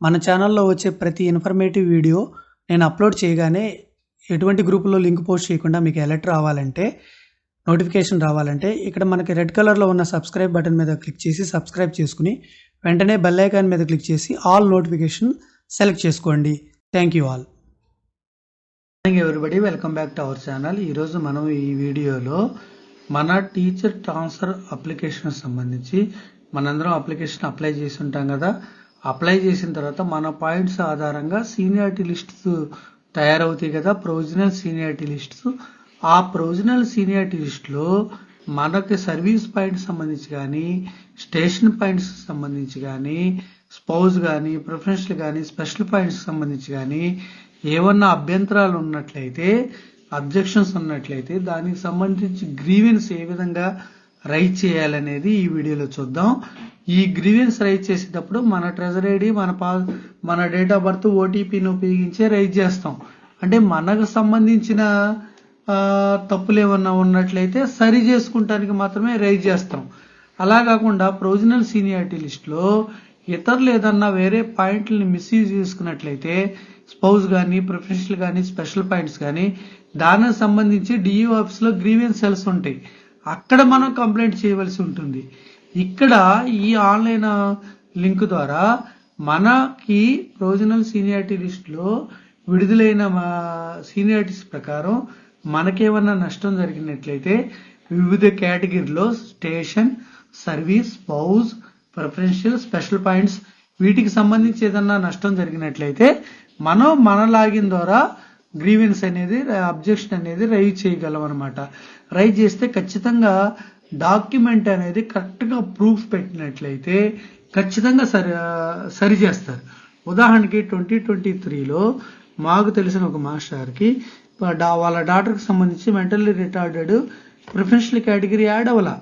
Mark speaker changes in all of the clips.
Speaker 1: మన ఛానల్లో వచ్చే ప్రతి ఇన్ఫర్మేటివ్ వీడియో నేను అప్లోడ్ చేయగానే ఎటువంటి గ్రూపులో లింక్ పోస్ట్ చేయకుండా మీకు అలర్ట్ రావాలంటే నోటిఫికేషన్ రావాలంటే ఇక్కడ మనకి రెడ్ కలర్లో ఉన్న సబ్స్క్రైబ్ బటన్ మీద క్లిక్ చేసి సబ్స్క్రైబ్ చేసుకుని వెంటనే బెల్ ఐకాన్ మీద క్లిక్ చేసి ఆల్ నోటిఫికేషన్ సెలెక్ట్ చేసుకోండి. Thank you all morning everybody welcome back to our channel ఈరోజు మనం ఈ వీడియోలో మన టీచర్ ట్రాన్స్ఫర్ అప్లికేషన్ సంబంధించి మనందరం అప్లికేషన్ అప్లై చేసి ఉంటాం కదా. అప్లై చేసిన తర్వాత మన పాయింట్స్ ఆధారంగా సీనియారిటీ లిస్ట్స్ తయారవుతాయి కదా ప్రొవిజనల్ సీనియారిటీ లిస్ట్స్. ఆ ప్రొవిజనల్ సీనియారిటీ లిస్ట్లో మనకి సర్వీస్ పాయింట్స్ సంబంధించి కానీ స్టేషన్ పాయింట్స్ సంబంధించి కానీ స్పౌజ్ కానీ ప్రొఫెషనల్ కానీ స్పెషల్ పాయింట్స్ సంబంధించి కానీ ఏమన్నా అభ్యంతరాలు ఉన్నట్లయితే అబ్జెక్షన్స్ ఉన్నట్లయితే దానికి సంబంధించి గ్రీవెన్స్ ఏ విధంగా రైట్ చేయాలనేది ఈ వీడియోలో చూద్దాం. ఈ గ్రీవెన్స్ రైట్ చేసేటప్పుడు మన ట్రెజర్ ఐడి మన పా మన డేట్ ఆఫ్ బర్త్ ఓటీపీని ఉపయోగించే రైట్ చేస్తాం. అంటే మనకు సంబంధించిన తప్పులు ఏమన్నా ఉన్నట్లయితే సరి చేసుకుంటానికి మాత్రమే రైజ్ చేస్తాం. అలా కాకుండా ప్రొవిజనల్ సీనియారిటీ లిస్ట్లో ఇతరులు ఏదన్నా వేరే పాయింట్లని మిస్యూజ్ చేసుకున్నట్లయితే స్పౌజ్ కానీ ప్రొఫెషనల్ కానీ స్పెషల్ పాయింట్స్ కానీ దానికి సంబంధించి డిఈ ఆఫీస్లో గ్రీవియన్స్ సెల్స్ ఉంటాయి. అక్కడ మనం కంప్లైంట్ చేయవలసి ఉంటుంది. ఇక్కడ ఈ ఆన్లైన్ లింక్ ద్వారా మనకి ప్రొవిజనల్ సీనియారిటీ లిస్ట్లో విడుదలైన సీనియారిటీస్ ప్రకారం మనకేమన్నా నష్టం జరిగినట్లయితే వివిధ కేటగిరీలో station service spouse preferential special points వీటికి సంబంధించి ఏదన్నా నష్టం జరిగినట్లయితే మనం మన లాగిన్ ద్వారా గ్రీవెన్స్ అనేది అబ్జెక్షన్ అనేది రైజ్ చేయగలం అనమాట రైజ్ చేస్తే ఖచ్చితంగా డాక్యుమెంట్ అనేది కరెక్ట్గా ప్రూఫ్ పెట్టినట్లయితే ఖచ్చితంగా సరి సరి చేస్తారు. ఉదాహరణకి ట్వంటీ ట్వంటీ త్రీలో మాకు తెలిసిన ఒక మాస్టర్కి డా- వాళ్ళ డాక్టర్కి సంబంధించి mentally retarded professional category add అవ్వాల.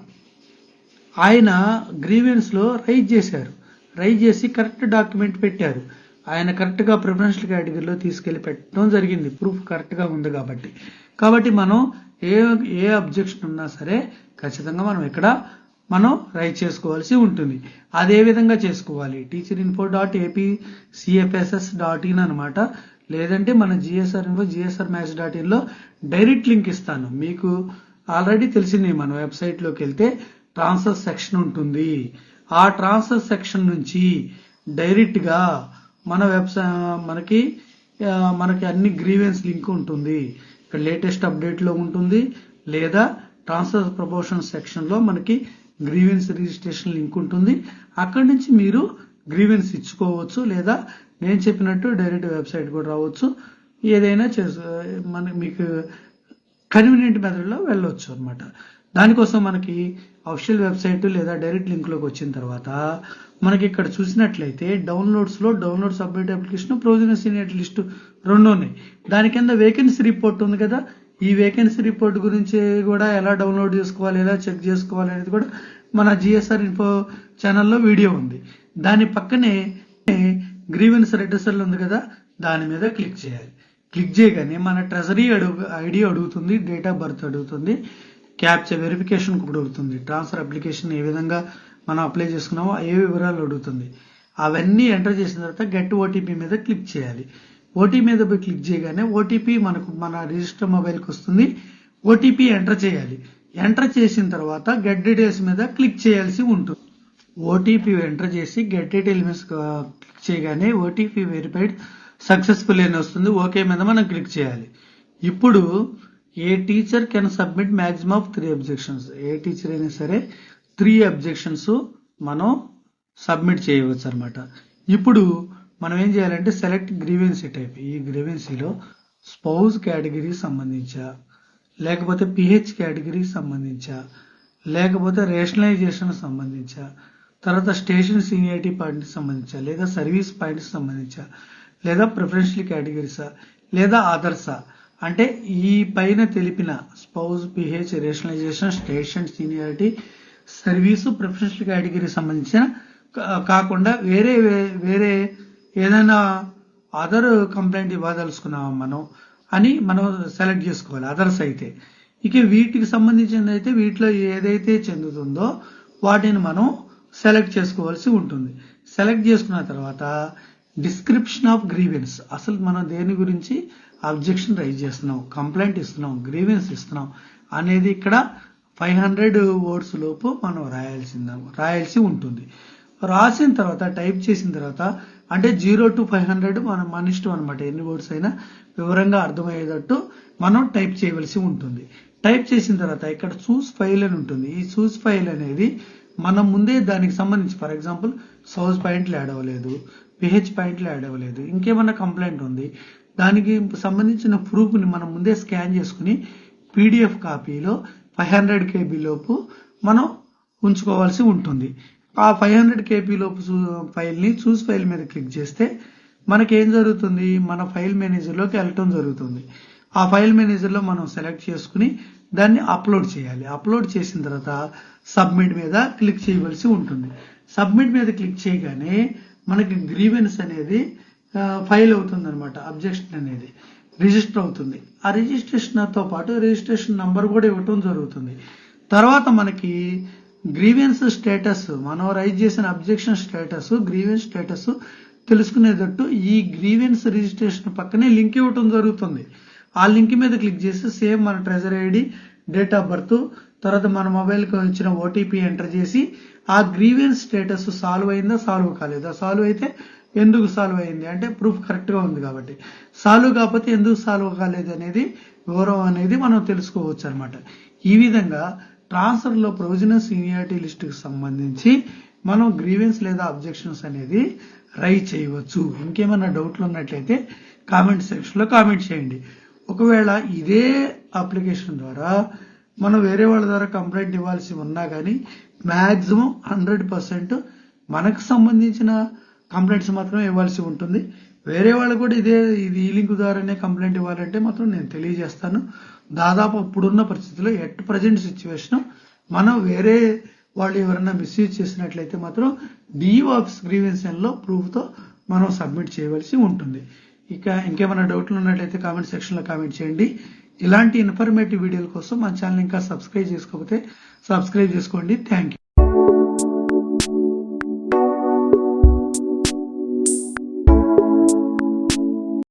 Speaker 1: ఆయన గ్రీవెన్స్లో రైజ్ చేశారు. రైజ్ చేసి కరెక్ట్ డాక్యుమెంట్ పెట్టారు. ఆయన కరెక్ట్గా ప్రిఫరెన్షియల్ కేటగిరీలో తీసుకెళ్ళి పెట్టడం జరిగింది. ప్రూఫ్ కరెక్ట్గా ఉంది కాబట్టి. కాబట్టి మనం ఏ ఏ అబ్జెక్షన్ ఉన్నా సరే ఖచ్చితంగా మనం ఇక్కడ మనం రైట్ చేసుకోవాల్సి ఉంటుంది. అదే విధంగా చేసుకోవాలి. Teacher info dot AP CFSS dot in అనమాట లేదంటే మన GSR info GSR match dot ఇన్లో direct link ఇస్తాను. మీకు ఆల్రెడీ తెలిసింది మన వెబ్సైట్లోకి వెళ్తే ట్రాన్స్ఫర్ సెక్షన్ ఉంటుంది. ఆ ట్రాన్స్ఫర్ సెక్షన్ నుంచి డైరెక్ట్గా మన వెబ్సైట్ మనకి మనకి అన్ని గ్రీవెన్స్ లింక్ ఉంటుంది. ఇక్కడ లేటెస్ట్ అప్డేట్లో ఉంటుంది. లేదా ట్రాన్స్ఫర్ ప్రమోషన్ సెక్షన్లో మనకి గ్రీవెన్స్ రిజిస్ట్రేషన్ లింక్ ఉంటుంది. అక్కడి నుంచి మీరు గ్రీవెన్స్ ఇచ్చుకోవచ్చు. లేదా నేను చెప్పినట్టు డైరెక్ట్ వెబ్సైట్ కూడా రావచ్చు. ఏదైనా చేసు మన మీకు కన్వీనియంట్ మెథడ్లో వెళ్ళొచ్చు అనమాట దానికోసం మనకి అఫిషియల్ వెబ్సైట్ లేదా డైరెక్ట్ లింక్లోకి వచ్చిన తర్వాత మనకి ఇక్కడ చూసినట్లయితే డౌన్లోడ్స్లో download submit application provisional senior list రెండు ఉన్నాయి. దాని కింద వేకెన్సీ రిపోర్ట్ ఉంది కదా ఈ వేకెన్సీ రిపోర్ట్ గురించి కూడా ఎలా డౌన్లోడ్ చేసుకోవాలి ఎలా చెక్ చేసుకోవాలి అనేది కూడా మన జిఎస్ఆర్ ఇన్ఫో ఛానల్లో వీడియో ఉంది. దాని పక్కనే గ్రీవెన్స్ రెడ్రెసల్ ఉంది కదా దాని మీద క్లిక్ చేయాలి. క్లిక్ చేయగానే మన ట్రెజరీ అడుగు ఐడి అడుగుతుంది డేట్ ఆఫ్ బర్త్ అడుగుతుంది క్యాప్చర్ వెరిఫికేషన్ కూడా అడుగుతుంది ట్రాన్స్ఫర్ అప్లికేషన్ ఏ విధంగా మనం అప్లై చేసుకున్నామో ఏ వివరాలు అడుగుతుంది. అవన్నీ ఎంటర్ చేసిన తర్వాత గెట్ ఓటీపీ మీద క్లిక్ చేయాలి. ఓటీపీ మీద పోయి క్లిక్ చేయగానే ఓటీపీ మనకు మన రిజిస్టర్ మొబైల్కి వస్తుంది. ఓటీపీ ఎంటర్ చేయాలి. ఎంటర్ చేసిన తర్వాత గెట్ డీటెయిల్స్ మీద క్లిక్ చేయాల్సి ఉంటుంది. ఓటీపీ ఎంటర్ చేసి గెట్ డీటెయిల్స్ క్లిక్ చేయగానే ఓటీపీ వెరిఫైడ్ సక్సెస్ఫుల్ అని వస్తుంది ఓకే మీద మనం క్లిక్ చేయాలి. ఇప్పుడు a teacher can submit maximum of three objections a teacher అయినా సరే త్రీ అబ్జెక్షన్స్ మనం సబ్మిట్ చేయవచ్చు అనమాట ఇప్పుడు మనం ఏం చేయాలంటే సెలెక్ట్ గ్రీవెన్సీ టైప్ ఈ గ్రీవెన్సీలో స్పౌజ్ కేటగిరీకి సంబంధించా? లేకపోతే పిహెచ్ కేటగిరీకి సంబంధించా? లేకపోతే రేషనలైజేషన్ సంబంధించా? తర్వాత స్టేషన్ సీనియారిటీ పాయింట్కి సంబంధించా? లేదా సర్వీస్ పాయింట్కి సంబంధించా? లేదా ప్రిఫరెన్షియల్ కేటగిరీసా లేదా అదర్సా అంటే ఈ పైన తెలిపిన spouse PH rationalisation station seniority service preferential category సంబంధించిన కాకుండా వేరే వేరే ఏదైనా అదర్ కంప్లైంట్ ఇవ్వదలుచుకున్నాం మనం అని మనం సెలెక్ట్ చేసుకోవాలి అదర్స్ అయితే. ఇక వీటికి సంబంధించింది అయితే వీటిలో ఏదైతే చెందుతుందో వాటిని మనం సెలెక్ట్ చేసుకోవాల్సి ఉంటుంది. సెలెక్ట్ చేసుకున్న తర్వాత డిస్క్రిప్షన్ ఆఫ్ గ్రీవెన్స్. అసలు మనం దేని గురించి అబ్జెక్షన్ రైజ్ చేస్తున్నాం కంప్లైంట్ ఇస్తున్నాం గ్రీవెన్స్ ఇస్తున్నాం అనేది ఇక్కడ ఫైవ్ హండ్రెడ్ వర్డ్స్ లోపు మనం రాయాల్సింద రాయాల్సి ఉంటుంది. రాసిన తర్వాత టైప్ చేసిన తర్వాత అంటే జీరో టు ఫైవ్ హండ్రెడ్ మనం మన ఇష్టం అనమాట ఎన్ని వర్డ్స్ అయినా వివరంగా అర్థమయ్యేటట్టు మనం టైప్ చేయవలసి ఉంటుంది. టైప్ చేసిన తర్వాత ఇక్కడ చూస్ ఫైల్ అని ఉంటుంది. ఈ చూస్ ఫైల్ అనేది మనం ముందే దానికి సంబంధించి ఫర్ ఎగ్జాంపుల్ సౌజ్ పాయింట్లు యాడ్ అవ్వలేదు పిహెచ్ పాయింట్లు యాడ్ అవ్వలేదు ఇంకేమన్నా కంప్లైంట్ ఉంది దానికి సంబంధించిన ప్రూఫ్ని మనం ముందే స్కాన్ చేసుకుని పీడిఎఫ్ కాపీలో ఫైవ్ హండ్రెడ్ కేబీలోపు మనం ఉంచుకోవాల్సి ఉంటుంది. ఆ ఫైవ్ హండ్రెడ్ కేబీలోపు చూ- ఫైల్ని చూస్ ఫైల్ మీద క్లిక్ చేస్తే మనకి ఏం జరుగుతుంది? మన ఫైల్ మేనేజర్లోకి వెళ్ళటం జరుగుతుంది. ఆ ఫైల్ మేనేజర్లో మనం సెలెక్ట్ చేసుకుని దాన్ని అప్లోడ్ చేయాలి. అప్లోడ్ చేసిన తర్వాత సబ్మిట్ మీద క్లిక్ చేయవలసి ఉంటుంది. సబ్మిట్ మీద క్లిక్ చేయగానే మనకి గ్రీవెన్స్ అనేది ఫైల్ అవుతుంది అనమాట అబ్జెక్షన్ అనేది రిజిస్టర్ అవుతుంది. ఆ రిజిస్ట్రేషన్తో పాటు రిజిస్ట్రేషన్ నంబర్ కూడా ఇవ్వటం జరుగుతుంది. తర్వాత మనకి గ్రీవెన్స్ స్టేటస్ మనం రైజ్ చేసిన అబ్జెక్షన్ స్టేటస్ గ్రీవెన్స్ స్టేటస్ తెలుసుకునేటట్టు ఈ గ్రీవెన్స్ రిజిస్ట్రేషన్ పక్కనే లింక్ ఇవ్వటం జరుగుతుంది. ఆ లింక్ మీద క్లిక్ చేస్తే సేమ్ మన treasury ID date of birth తర్వాత మన మొబైల్కి వచ్చిన ఓటీపీ ఎంటర్ చేసి ఆ గ్రీవెన్స్ స్టేటస్ సాల్వ్ అయిందా సాల్వ్ కాలేదా? సాల్వ్ అయితే ఎందుకు సాల్వ్ అయింది? అంటే ప్రూఫ్ కరెక్ట్గా ఉంది కాబట్టి. సాల్వ్ కాకపోతే ఎందుకు సాల్వ్ కాలేదు అనేది వివరం అనేది మనం తెలుసుకోవచ్చు అనమాట ఈ విధంగా ట్రాన్స్ఫర్లో ప్రొవిజనల్ సీనియారిటీ లిస్ట్ సంబంధించి మనం గ్రీవెన్స్ లేదా అబ్జెక్షన్స్ అనేది రై చేయవచ్చు. ఇంకేమైనా డౌట్లు ఉన్నట్లయితే కామెంట్ సెక్షన్లో కామెంట్ చేయండి. ఒకవేళ ఇదే అప్లికేషన్ ద్వారా మనం వేరే వాళ్ళ ద్వారా కంప్లైంట్ ఇవ్వాల్సి ఉన్నా కానీ మ్యాక్సిమం హండ్రెడ్ పర్సెంట్ మనకు సంబంధించిన కంప్లైంట్స్ మాత్రమే ఇవ్వాల్సి ఉంటుంది. వేరే వాళ్ళు కూడా ఇదే ఇది ఈ లింక్ ద్వారానే కంప్లైంట్ ఇవ్వాలంటే మాత్రం నేను తెలియజేస్తాను. దాదాపు ఇప్పుడున్న పరిస్థితిలో ఎట్ ప్రజెంట్ సిచ్యువేషన్ మనం వేరే వాళ్ళు ఎవరైనా మిస్యూజ్ చేసినట్లయితే మాత్రం డీ ఆఫీస్ గ్రీవెన్స్లో మనం సబ్మిట్ చేయవలసి ఉంటుంది. ఇక ఇంకేమైనా డౌట్లు ఉన్నట్లయితే కామెంట్ సెక్షన్లో కామెంట్ చేయండి. ఇలాంటి ఇన్ఫర్మేటివ్ వీడియోల కోసం మా ఛానల్ ఇంకా సబ్స్క్రైబ్ చేసుకోకపోతే సబ్స్క్రైబ్ చేసుకోండి. Thank you